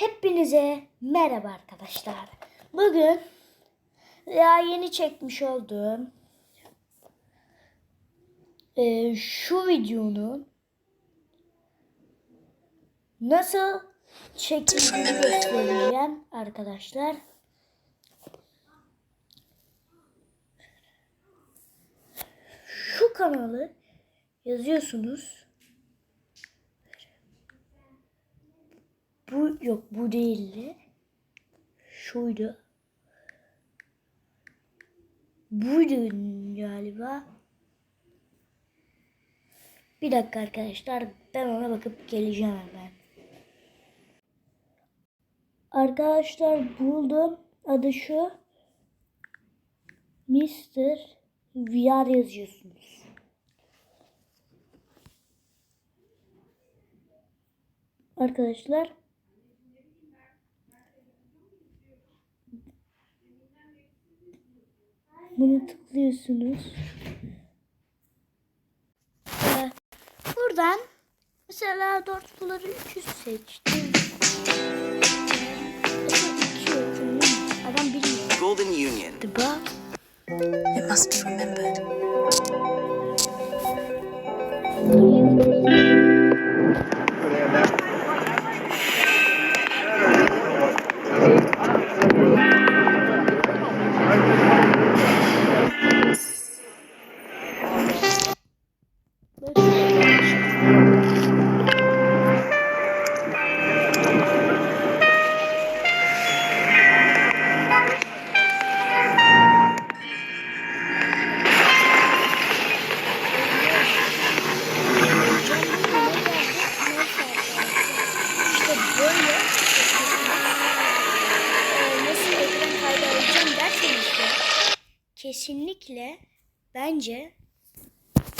Hepinize merhaba arkadaşlar. Bugün ya yeni çekmiş olduğum e, şu videonun nasıl çekildiğini göstereceğim arkadaşlar. Şu kanalı yazıyorsunuz. Bu yok bu değildi. Şuydu. Buydu galiba. Bir dakika arkadaşlar ben ona bakıp geleceğim hemen. Arkadaşlar buldum. Adı şu. Mr. VR yazıyorsunuz. Arkadaşlar Bunu tıklıyorsunuz. Ee, buradan mesela dörtleri 300 seçtim. Golden Union. The bug. It must be kesinlikle bence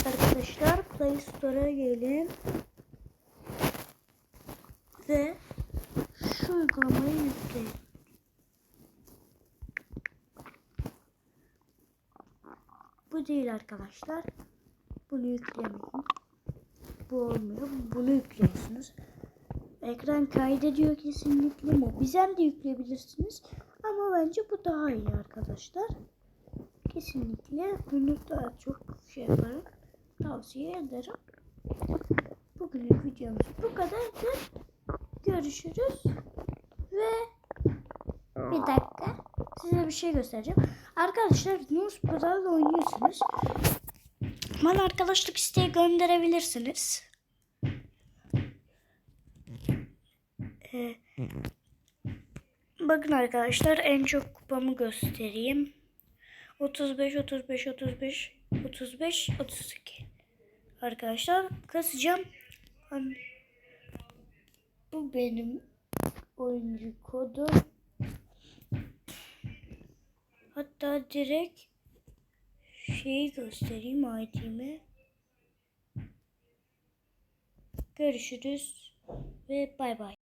arkadaşlar Play Store'a gelin ve şu uygulamayı yükleyin. Bu değil arkadaşlar. Bunu yüklemeyin. Bu olmuyor. Bunu yüklüyorsunuz. Ekran kaydediyor kesinlikle. Mobizen de yükleyebilirsiniz. Ama bence bu daha iyi arkadaşlar. Kesinlikle bunu daha çok şey yaparım. Tavsiye ederim. Bugünlük videomuz bu kadardı. Görüşürüz. Ve bir dakika size bir şey göstereceğim. Arkadaşlar Yunus Pıral'la oynuyorsunuz. Bana arkadaşlık isteği gönderebilirsiniz. Ee, bakın arkadaşlar en çok kupamı göstereyim. 35 35 35 35 32. Arkadaşlar kasacağım. Bu benim oyuncu kodum. Hatta direkt şeyi göstereyim ID'mi. Görüşürüz ve bay bay.